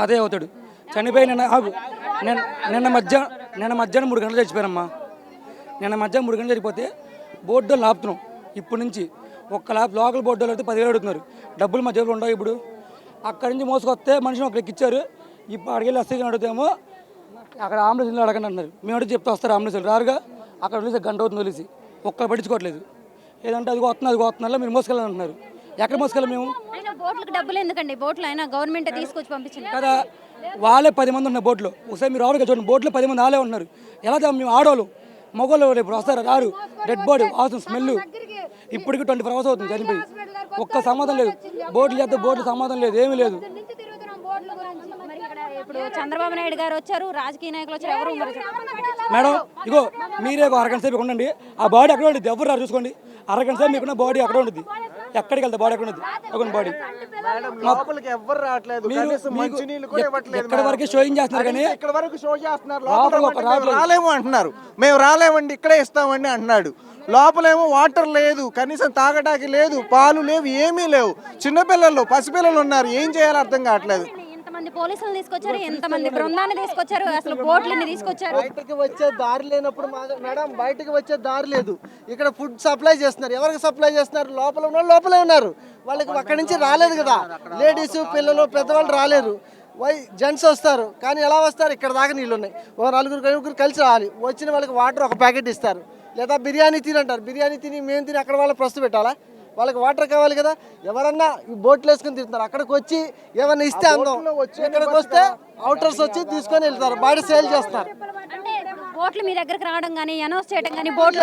అదే అవుతాడు. చనిపోయి నిన్న ఆగు. నిన్న మధ్యాహ్నం నిన్న మధ్యాహ్నం మూడు గంటలు చచ్చిపోయారమ్మా. నిన్న మధ్యాహ్నం మూడు గంటలు చనిపోతే బోర్డు లాపుతున్నాం. ఇప్పటి నుంచి ఒక్క లాప్ లోకల్ బోర్డు అయితే పదివేలు అడుగుతున్నారు. డబ్బులు మా ఉండవు ఇప్పుడు. అక్కడి నుంచి మోసుకొస్తే మనిషిని ఒకరికి ఇచ్చారు ఇప్పుడు అడిగి వెళ్ళి అడుగుతామో అక్కడ అంబులెన్స్ అడగండి అన్నారు. మేము అడిగి చెప్తే వస్తారు ఆంబులెన్స్లు రారుగా అక్కడ వదిలేసి గంట అవుతుంది వదిలేసి. ఒక్కరు పట్టించుకోవట్లేదు. ఏదంటే అది వస్తున్నారు అది వస్తున్నారు మీరు మోసుకెళ్ళాలంటున్నారు. ఎక్కడ మోసుకెళ్ళాం మేము? అయినా బోట్లకు డబ్బులు ఎందుకండి? బోట్లు అయినా గవర్నమెంట్ తీసుకొచ్చి పంపించింది. కదా వాళ్ళే పది మంది ఉన్నారు బోట్లో. ఒకసారి మీరు ఆవిడగా చూడండి బోట్లో పది మంది వాళ్ళే ఉన్నారు ఎలా మేము ఆడవాళ్ళు? మగవాళ్ళు రేపు వస్తారు రారు. డెడ్ బాడీ వాసన స్మెల్ ఇప్పటికి ట్వంటీ ఫోర్ అవర్స్ అవుతుంది చనిపోయి. ఒక్క సమాధానం లేదు. బోట్లు చేస్తే బోట్లు సమాధానం లేదు ఏమీ లేదు. మరి ఇక్కడ ఇప్పుడు చంద్రబాబు నాయుడు గారు వచ్చారు రాజకీయ నాయకులు వచ్చారు ఎవరు మరి మేడం ఇగో మీరే ఒక అరగంట సేపు ఇక్కడ ఉండండి. ఆ బాడీ అక్కడ ఉంటుంది ఎవరు రారు చూసుకోండి. అరగంట సేపు మీకున్న బాడీ అక్కడ ఉంటుంది ఎక్కడికి వెళ్తా బాడీ అక్కడ ఉంటుంది ఒక బాడీ ఎక్కడి వరకే షోయింగ్ చేస్తున్నారు కానీ ఇక్కడ వరకు షో చేస్తున్నారు. రాలేము అంటున్నారు. మేము రాలేమండి ఇక్కడే ఇస్తామండి అంటున్నాడు. లోపలేమో వాటర్ లేదు కనీసం తాగడానికి లేదు పాలు లేవు ఏమీ లేవు. చిన్నపిల్లలు పసిపిల్లలు ఉన్నారు. ఏం చేయాలో అర్థం కావట్లేదు. ఎంతమంది పోలీసులు తీసుకొచ్చారు? ఎంతమంది బృందాన్ని తీసుకొచ్చారు? అసలు బోట్లని తీసుకొచ్చారు? బయటకి వచ్చే దారి లేనప్పుడు మేడం బయటకి వచ్చే దారి లేదు. ఇక్కడ ఫుడ్ సప్లై చేస్తున్నారు. ఎవరికి సప్లై చేస్తున్నారు? లోపల ఉన్న లోపలే ఉన్నారు. వాళ్ళకి అక్కడి నుంచి రాలేదు కదా. లేడీస్ పిల్లలు పెద్దవాళ్ళు రాలేరు. వై జెంట్స్ వస్తారు. కానీ ఎలా వస్తారు? ఇక్కడ దాకా నీళ్ళు ఉన్నాయి. ఓ నలుగురు నలుగురు కలిసి రావాలి. వచ్చిన వాళ్ళకి వాటర్ ఒక ప్యాకెట్ ఇస్తారు. లేదా బిర్యానీ తినంటారు. బిర్యానీ తిని మేము తిని అక్కడ వాళ్ళ ప్రస్తు పెట్టాలా? వాళ్ళకి వాటర్ కావాలి కదా. ఎవరన్నా ఈ బోట్లు వేసుకుని తింటున్నారు అక్కడికి వచ్చి ఏమన్నా ఇస్తే అందం. ఇక్కడికి వస్తే అవుటర్స్ వచ్చి తీసుకొని వెళ్తారు. బయట సేల్ చేస్తారు. అంటే బోట్లు మీ దగ్గరకు రావడం కానీ అనౌన్స్ చేయడం కానీ బోట్లు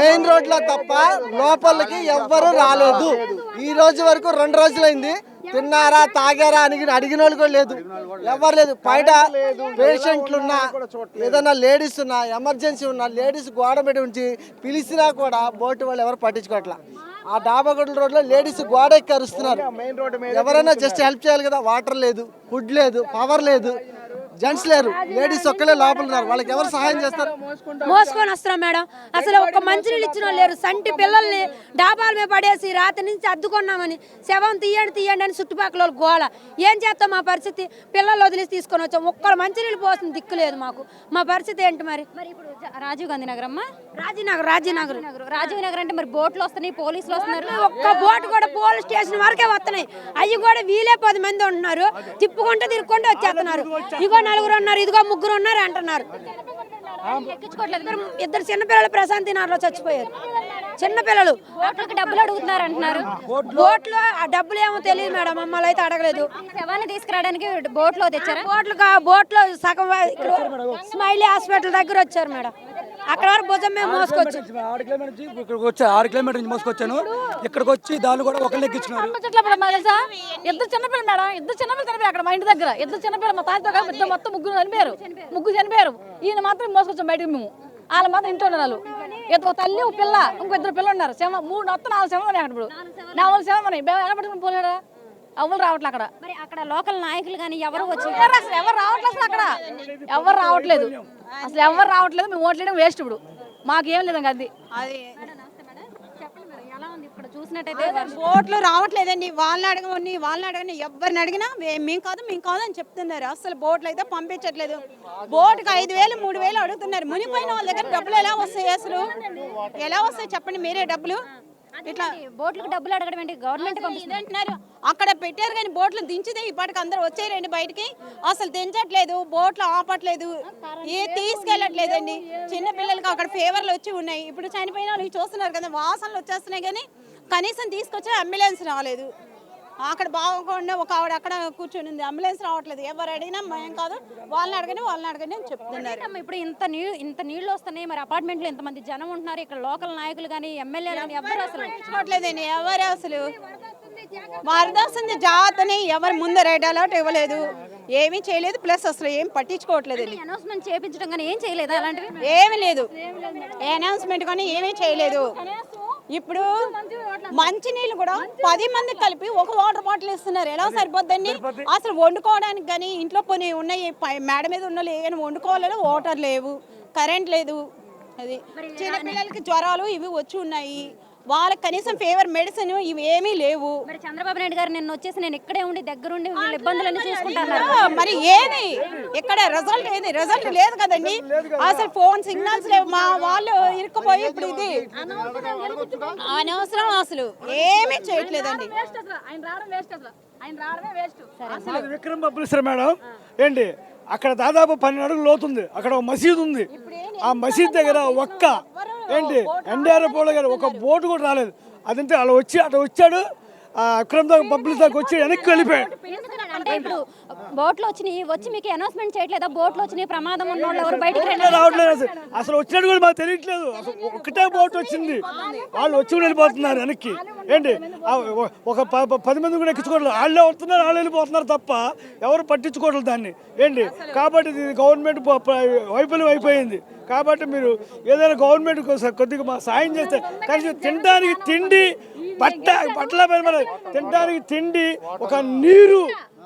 మెయిన్ రోడ్లో తప్ప లోపలికి ఎవ్వరు రాలేదు. ఈ రోజు వరకు రెండు రోజులైంది. తిన్నారా తాగారా అని అడిగిన వాళ్ళు కూడా లేదు. ఎవరు లేదు. బయట పేషెంట్లు ఉన్నా ఏదైనా లేడీస్ ఉన్నా ఎమర్జెన్సీ ఉన్నా లేడీస్ గోడ మీద ఉంచి పిలిచినా కూడా బోటు వాళ్ళు ఎవరు పట్టించుకోవట్లా. ఆ డాబాగొడ్ల రోడ్లో లేడీస్ గోడ ఎక్కి అరుస్తున్నారు ఎవరైనా జస్ట్ హెల్ప్ చేయాలి కదా? వాటర్ లేదు ఫుడ్ లేదు పవర్ లేదు. జెంట్స్ లేరు. లేడీస్ ఒక్కలే లోపల ఉన్నారు. వాళ్ళకి ఎవరు సహాయం చేస్తారు? మోసుకొని వస్తున్నాం మేడం. అసలు ఒక్క మంచినీళ్ళు ఇచ్చిన వాళ్ళు లేరు. సంటి పిల్లల్ని డాబాల మీద పడేసి రాత్రి నుంచి అద్దుకున్నామని శవం తీయండి తీయండి అని చుట్టుపక్కల గోల. ఏం చేస్తాం మా పరిస్థితి? పిల్లలు వదిలేసి తీసుకొని వచ్చాం. ఒక్కరు మంచినీళ్ళు పోతుంది దిక్కు లేదు మాకు. మా పరిస్థితి ఏంటి మరి? మరి ఇప్పుడు జ- రాజీవ్ గాంధీ నగర్ అమ్మా రాజీనగర్. రాజీనగర్. నగర్ రాజీవ్ నగర్ అంటే మరి బోట్లు వస్తున్నాయి పోలీసులు వస్తున్నారు. ఒక్క బోటు కూడా పోలీస్ స్టేషన్ వరకే వస్తున్నాయి. అవి కూడా వీలే పది మంది ఉంటున్నారు. తిప్పుకుంటూ తిరుక్కుంటూ వచ్చేస్తున్నారు. ఇగో నలుగురు ఉన్నారు ఇదిగో ముగ్గురు ఉన్నారు అంటున్నారు. ఇద్దరు చిన్నపిల్లలు ప్రశాంతి నగర్లో చచ్చిపోయారు. చిన్నపిల్లలు బోట్లకి డబ్బులు అడుగుతున్నారు అంటున్నారు. బోట్లు ఆ డబ్బులు ఏమో తెలియదు మేడం మమ్మల్ని అయితే అడగలేదు. శవాన్ని తీసుకురావడానికి బోట్లో తెచ్చారా? బోట్లు బోట్లో సగం స్మైలీ హాస్పిటల్ దగ్గర వచ్చారు మేడం. అక్కడ వరకు భుజం మేము మోసుకొచ్చు. ఆరు కిలోమీటర్ నుంచి ఇక్కడికి వచ్చా ఆరు కిలోమీటర్ నుంచి మోసుకొచ్చాను. ఇక్కడికి వచ్చి దాన్ని కూడా ఒకళ్ళు ఎక్కించున్నారు చెట్ల మాకు తెలుసా? ఇద్దరు చిన్నపిల్లలు మేడం ఇద్దరు చిన్నపిల్లలు చనిపోయారు అక్కడ మా ఇంటి దగ్గర. ఇద్దరు చిన్నపిల్లలు మా తాత కలిపి ఇద్దరు మొత్తం ముగ్గురు చనిపోయారు. ముగ్గురు చనిపోయారు. ఈయన మాత్రం మోసుకొచ్చాం బయటకు మేము. వాళ్ళ మాత్రం ఇంట్లో ఉన్నారు ఇద్దరు తల్లి ఒక పిల్ల ఇంకో ఇద్దరు పిల్లలు ఉన్నారు. శవ మూడు మొత్తం నాలుగు శవం ఉన్నాయి అక్కడ ఇప్పుడు. నాలుగు శవం ఉన్నాయి. ఎక్కడ పట్టుకుని పోలేడా? అవ్వలు రావట్లే అక్కడ. మరి అక్కడ లోకల్ నాయకులు కానీ ఎవరు వచ్చి ఎవరు అసలు ఎవరు రావట్లేదు అసలు అక్కడ. ఎవరు రావట్లేదు. అసలు ఎవరు రావట్లేదు మేము ఓట్లేయడం వేస్ట్ ఇప్పుడు. మాకేం లేదు ఇంకా అది. ఇక్కడ చూసినట్టయితే? ఓట్లు రావట్లేదండి. వాళ్ళని అడగమని వాళ్ళని అడగని ఎవరిని అడిగినా మేము కాదు మేము కాదు అని చెప్తున్నారు. అసలు బోట్లు అయితే పంపించట్లేదు. బోటుకి ఐదు వేలు మూడు వేలు అడుగుతున్నారు. మునిపోయిన వాళ్ళ దగ్గర డబ్బులు ఎలా వస్తాయి అసలు? ఎలా వస్తాయి చెప్పండి మీరే డబ్బులు? ఇట్లా బోట్లకు డబ్బులు అడగడం ఏంటి? గవర్నమెంట్ అంటున్నారు అక్కడ పెట్టారు కానీ బోట్లు దించితే ఇప్పటికి అందరు వచ్చేయండి బయటికి. అసలు దించట్లేదు బోట్లు ఆపట్లేదు ఏ తీసుకెళ్ళట్లేదండి. చిన్న పిల్లలకి అక్కడ ఫేవర్లు వచ్చి ఉన్నాయి. ఇప్పుడు చనిపోయిన వాళ్ళకి చూస్తున్నారు కదా వాసనలు వచ్చేస్తున్నాయి కానీ కనీసం తీసుకొచ్చే అంబులెన్స్ రాలేదు. అక్కడ బాగుండా ఒక ఆవిడ అక్కడ కూర్చొని ఉంది. అంబులెన్స్ రావట్లేదు. ఎవరు అడిగినా మేము కాదు. వాళ్ళని అడగని వాళ్ళని అడగని అని చెప్తున్నారు. అమ్మ, ఇప్పుడు ఇంత నీళ్ళు ఇంత నీళ్ళు వస్తున్నాయి. మరి అపార్ట్మెంట్లో ఇంతమంది జనం ఉంటున్నారు. ఇక్కడ లోకల్ నాయకులు కానీ ఎమ్మెల్యేలు కానీ ఎవరు అసలు? పట్టించుకోవట్లేదండి ఎవరు అసలు? వరదొస్తుంది జాతని. ఎవరు ముందు రెడ్ అలర్ట్ ఇవ్వలేదు. ఏమీ చేయలేదు. ప్లస్ అసలు ఏం పట్టించుకోవట్లేదండి. అనౌన్స్మెంట్ చేయించడం కానీ ఏం చేయలేదా అలాంటివి? ఏమీ లేదు. అనౌన్స్మెంట్ కానీ ఏమీ చేయలేదు. ఇప్పుడు మంచినీళ్ళు కూడా పది మంది కలిపి ఒక వాటర్ బాటిల్ ఇస్తున్నారు. ఎలా సరిపోద్దండి? అసలు వండుకోవడానికి కానీ ఇంట్లో కొన్ని ఉన్నాయి మేడ మీద ఉన్న ఏమైనా వండుకోవాలని వాటర్ లేవు కరెంట్ లేదు. అది చిన్న పిల్లలకి జ్వరాలు ఇవి వచ్చి ఉన్నాయి. వాళ్ళకి కనీసం ఫేవర్ మెడిసిన్ ఇవి ఏమీ లేవు. మరి చంద్రబాబు నాయుడు గారు నిన్న వచ్చేసి నేను ఇక్కడే ఉండి దగ్గరుండి వీళ్ళ ఇబ్బందులన్నీ చూసుకుంటాను మరి ఏది? ఎక్కడ రిజల్ట్ ఏది? రిజల్ట్ లేదు కదండి. అసలు ఫోన్ సిగ్నల్స్ లేవు. మా వాళ్ళు ఇరుక్కుపోయి ఇప్పుడు ఇది. అనవసరం అసలు. ఏమీ చేయట్లేదండి. వేస్ట్ అసలు. ఆయన రావడం వేస్ట్ అసలు. ఆయన రావడమే వేస్ట్ అది విక్రమ్ పబ్లిసర్ మేడం. ఏంటి? అక్కడ దాదాపు పన్నెండు అడుగులు లోతుంది. అక్కడ ఒక మసీదు ఉంది. ఆ మసీద్ దగ్గర ఒక్క ఏంటి? ఎన్డీఆర్ఎఫ్ వాళ్ళ గారు ఒక బోటు కూడా రాలేదు. అదంతే అలా వచ్చి అటు వచ్చాడు ఆ విక్రమ్ దాకా పబ్లిక్ దాకా వచ్చి వెనక్కి వెళ్ళిపోయాడు. అంటే ఇప్పుడు బోట్లు వచ్చినాయి వచ్చి మీకు అనౌన్స్మెంట్ చేయట్లేదా? బోట్లు వచ్చినాయి ప్రమాదం ఉన్న వాళ్ళు ఎవరు బయటికి రండి? బోటే రావట్లేదు అసలు. అసలు వచ్చినట్టు కూడా మాకు తెలియట్లేదు. అసలు ఒకటే బోట్ వచ్చింది. వాళ్ళు వచ్చి కూడా వెళ్ళిపోతున్నారు వెనక్కి. ఏంటి? ఒక పది మంది కూడా ఎక్కించుకోవట్లేదు. వాళ్ళే వస్తున్నారు వాళ్ళు వెళ్ళిపోతున్నారు తప్ప ఎవరు పట్టించుకోవట్లేదు దాన్ని. ఏంటి? కాబట్టి ఇది గవర్నమెంట్ వైఫల్యం అయిపోయింది. కాబట్టి మీరు ఏదైనా గవర్నమెంట్ కోసం కొద్దిగా మా సాయం చేస్తే కనీసం తినడానికి తిండి పైన మన తినడానికి తిండి ఒక నీరు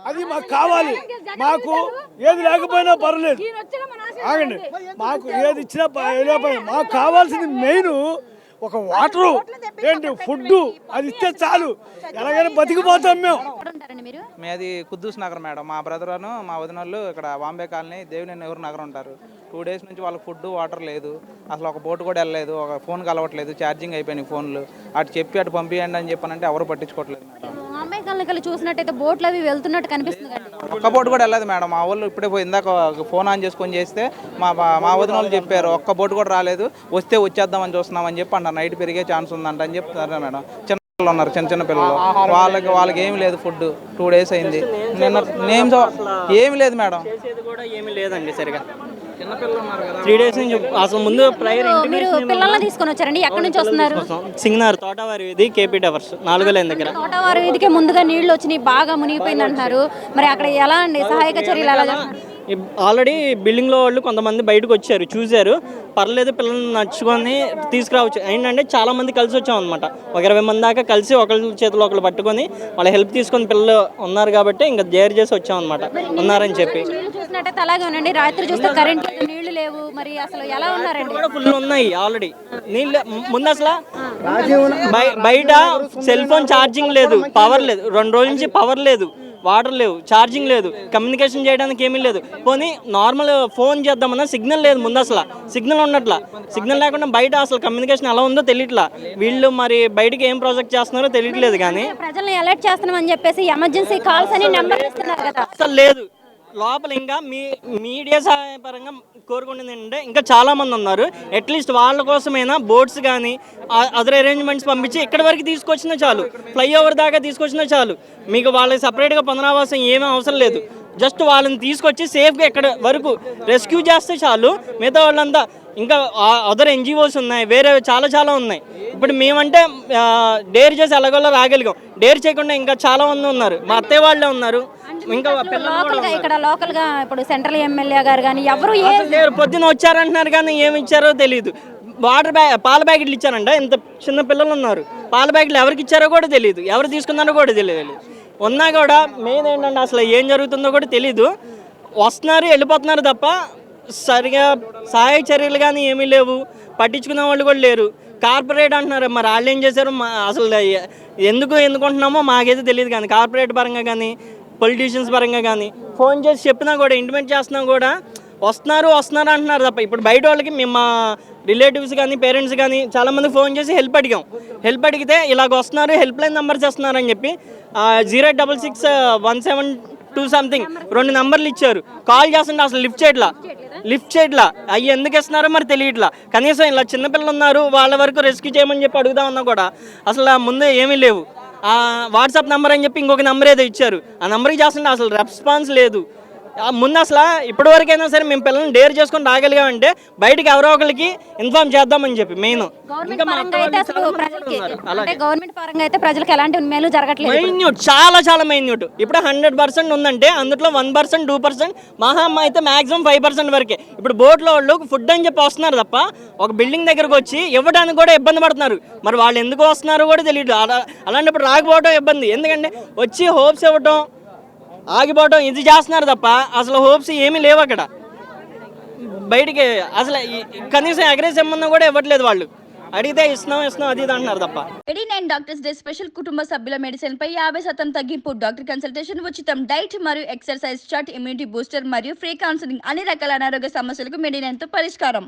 అది మాకు కావాలి. మాకు ఏది లేకపోయినా పర్లేదు ఆగండి. మాకు ఏది ఇచ్చినా మాకు కావాల్సింది మెయిన్ ఒక వాటరు. ఏంటి ఫుడ్ అది ఇస్తే చాలు. ఎలాగైనా బతికిపోతాం మేము. ఎక్కడ ఉంటారండి మీరు? మాది కుద్దూస్ నగర్ మేడం. మా బ్రదర్ను మా వదిన వాళ్ళు ఇక్కడ బాంబే కాలనీ దేవినేని నెహ్రూ నగర్ ఉంటారు. టూ డేస్ నుంచి వాళ్ళకి ఫుడ్ వాటర్ లేదు. అసలు ఒక బోట్ కూడా వెళ్ళలేదు. ఒక ఫోన్ కలవట్లేదు ఛార్జింగ్ అయిపోయినాయి ఫోన్లు. అటు చెప్పి అటు పంపించండి అని చెప్పానంటే ఎవరు పట్టించుకోవట్లేదు మేడం. అమ్మాయి కళ్ళకి చూసినట్టయితే బోట్లు అవి వెళ్తున్నట్టు కనిపిస్తుంది బోట్ కూడా వెళ్ళదు మేడం. మా వాళ్ళు ఇప్పుడే పోయి ఇందాక ఫోన్ ఆన్ చేసుకొని చేస్తే మా మా- వదిన వాళ్ళు చెప్పారు ఒక్క బోట్ కూడా రాలేదు వస్తే వచ్చేద్దామని చూస్తున్నామని చెప్పి అన్నారు నైట్ పెరిగే ఛాన్స్ ఉందంట అని చెప్తారు మేడం. చిన్న పిల్లలు ఉన్నారు చిన్న చిన్న పిల్లలు. వాళ్ళకి వాళ్ళకి ఏమి లేదు ఫుడ్ టూ డేస్ అయింది. నిన్న నేమ్స్ ఏమి లేదు మేడం. చేసేది కూడా ఏమీ లేదండి సరిగా. త్రీ డేస్ నుంచి అసలు ముందు ప్రైర్ మీరు పిల్లల్ని తీసుకొని వచ్చారండి. ఎక్కడి నుంచి వస్తున్నారు? సింగనార్ తోటవారి ఇది కేపీ టవర్స్ నాలుగో లైన్ దగ్గర. తోటవారు వీధికి ముందుగా నీళ్ళు వచ్చినాయి బాగా మునిగిపోయింది అంటున్నారు మరి అక్కడ ఎలా అండి? సహాయక చర్యలు ఎలా ఆల్రెడీ బిల్డింగ్లో వాళ్ళు కొంతమంది బయటకు వచ్చారు చూశారు. పర్లేదు పిల్లల్ని నచ్చుకొని తీసుకురావచ్చు. ఏంటంటే చాలా మంది కలిసి వచ్చాం అనమాట ఒక ఇరవై మంది దాకా కలిసి ఒకరి చేతిలో ఒకరు పట్టుకొని వాళ్ళ హెల్ప్ తీసుకొని పిల్లలు ఉన్నారు కాబట్టి ఇంకా జేర్ చేసి వచ్చాం అనమాట ఉన్నారని చెప్పి. నీళ్ళు చూసినట్టయితే అలాగే ఉండండి రాత్రి చూస్తే కరెంట్ లేదు నీళ్ళు లేవు. మరి అసలు ఎలా ఉన్నారండి? కూడా ఫుల్ ఉన్నాయి ఆల్రెడీ నీళ్ళు ముందు అసలు బయ- బయట సెల్ ఫోన్ ఛార్జింగ్ లేదు పవర్ లేదు. రెండు రోజుల నుంచి పవర్ లేదు వాటర్ లేవు ఛార్జింగ్ లేదు కమ్యూనికేషన్ చేయడానికి ఏమీ లేదు. పోనీ నార్మల్ ఫోన్ చేద్దామన్నా సిగ్నల్ లేదు ముందు అసలు. సిగ్నల్ ఉన్నట్ల. సిగ్నల్ లేకుండా బయట అసలు కమ్యూనికేషన్ ఎలా ఉందో తెలియట్లా. వీళ్ళు మరి బయటికి ఏం ప్రాజెక్ట్ చేస్తున్నారో తెలియట్లేదు కానీ ప్రజల్ని అలర్ట్ చేస్తున్నామని చెప్పేసి ఎమర్జెన్సీ కాల్స్ అని నెంబర్ ఇస్తున్నారు కదా. అసలు లేదు. లోపల ఇంకా మీ మీడియా సహాయ పరంగా ఏంటంటే ఇంకా చాలామంది ఉన్నారు. అట్లీస్ట్ వాళ్ళ కోసమైనా బోట్స్ కానీ అదర్ అరేంజ్మెంట్స్ పంపించి ఇక్కడి వరకు తీసుకొచ్చినా చాలు. ఫ్లైఓవర్ దాకా తీసుకొచ్చినా చాలు. మీకు వాళ్ళకి సపరేట్గా పునరావాసం ఏమీ అవసరం లేదు. జస్ట్ వాళ్ళని తీసుకొచ్చి సేఫ్గా ఇక్కడ వరకు రెస్క్యూ చేస్తే చాలు. మిగతా వాళ్ళంతా ఇంకా అదర్ ఎన్జిఓస్ ఉన్నాయి. వేరే చాలా చాలా ఉన్నాయి. ఇప్పుడు మేమంటే డేర్ చేసి ఎలాగోలా రాగలిగాం. డేర్ చేయకుండా ఇంకా చాలామంది ఉన్నారు. మా అత్తయ్య వాళ్ళే ఉన్నారు. ఇంకా పిల్లలు కూడా లోకల్గా ఇక్కడ లోకల్గా ఇప్పుడు సెంట్రల్ ఎమ్మెల్యే గారు కానీ ఎవరు లేరు పొద్దున వచ్చారంటున్నారు కానీ ఏమి ఇచ్చారో తెలియదు వాటర్ బ్యాగ్ పాల ప్యాకెట్లు ఇచ్చారంట ఇంత చిన్న పిల్లలు ఉన్నారు. పాల ప్యాకెట్లు ఎవరికి ఇచ్చారో కూడా తెలియదు ఎవరు తీసుకున్నారో కూడా తెలియదు ఉన్నా కూడా మెయిన్ ఏంటంటే అసలు ఏం జరుగుతుందో కూడా తెలియదు వస్తున్నారు వెళ్ళిపోతున్నారు తప్ప సరిగా సహాయ చర్యలు కానీ ఏమీ లేవు. పట్టించుకునే వాళ్ళు కూడా లేరు. కార్పొరేట్ అంటున్నారు మరి వాళ్ళు ఏం చేశారు? మా అసలు ఎందుకు ఎందుకుంటున్నామో మాకైతే తెలియదు కానీ కార్పొరేట్ పరంగా కానీ పొలిటీషియన్స్ పరంగా కానీ ఫోన్ చేసి చెప్పినా కూడా ఇంటిమేట్ చేస్తున్నా కూడా వస్తున్నారు వస్తున్నారు అంటున్నారు తప్ప. ఇప్పుడు బయట వాళ్ళకి మేము మా రిలేటివ్స్ కానీ పేరెంట్స్ కానీ చాలామంది ఫోన్ చేసి హెల్ప్ అడిగాం. హెల్ప్ అడిగితే ఇలాగ వస్తున్నారు హెల్ప్ లైన్ నెంబర్స్ చేస్తున్నారు అని చెప్పి zero double six one seven two something రెండు నెంబర్లు ఇచ్చారు. కాల్ చేస్తుంటే అసలు లిఫ్ట్ చేయట్లా. లిఫ్ట్ చేయట్లా. అవి ఎందుకు ఇస్తున్నారో మరి తెలియట్లా. కనీసం ఇలా చిన్నపిల్లలు ఉన్నారు వాళ్ళ వరకు రెస్క్యూ చేయమని చెప్పి అడుగుదామన్నా కూడా అసలు ముందు ఏమీ లేవు. వాట్సాప్ నెంబర్ అని చెప్పి ఇంకొక నెంబర్ ఏదో ఇచ్చారు. ఆ నెంబర్కి చేస్తుంటే అసలు రెస్పాన్స్ లేదు. ముందు అసలు ఇప్పటివరకైనా సరే మేము పిల్లల్ని డేర్ చేసుకొని రాగలిగామంటే బయటికి ఎవరో ఒకరికి ఇన్ఫార్మ్ చేద్దామని చెప్పి మెయిన్. గవర్నమెంట్ పరంగా అయితే అసలు ప్రజలకి అంటే గవర్నమెంట్ పరంగా అయితే ప్రజలకు ఎలాంటి మేలు జరగట్లేదు మైన్యూట్ చాలా చాలా మైన్యూట్. ఇప్పుడు హండ్రెడ్ పర్సెంట్ ఉందంటే అందులో వన్ పర్సెంట్ టూ పర్సెంట్ మహా అయితే మాక్సిమం ఫైవ్ పర్సెంట్ వరకే. ఇప్పుడు బోట్లో వాళ్ళు ఫుడ్ అని చెప్పి వస్తున్నారు తప్ప ఒక బిల్డింగ్ దగ్గరకు వచ్చి ఇవ్వడానికి కూడా ఇబ్బంది పడుతున్నారు. మరి వాళ్ళు ఎందుకు వస్తున్నారో కూడా తెలియదు అలా అలాంటప్పుడు రాకపోవడం ఇబ్బంది. ఎందుకంటే వచ్చి హోప్స్ ఇవ్వటం ఆగిపోవటం ఇది చేస్తున్నారు తప్ప అసలు హోప్స్ ఏమీ లేవు అక్కడ. బయటికి అసలు కనీసం ఎగరేసి ఇమ్మన్నా కూడా ఇవ్వట్లేదు వాళ్ళు. అడిగితే ఇస్తున్నాం ఇస్తున్నాం అది ఇది అంటున్నారు తప్ప. Eighty nine doctors day special కుటుంబ సభ్యుల మెడిసిన్ పై యాభై శాతం తగ్గింపు డాక్టర్ కన్సల్టేషన్ ఉచితం డైట్ మరియు ఎక్సర్సైజ్ చార్ట్ ఇమ్యూనిటీ బూస్టర్ మరియు ఫ్రీ కౌన్సిలింగ్ అన్ని రకాల అనారోగ్య సమస్యలకు మెడినైన్తో పరిష్కారం.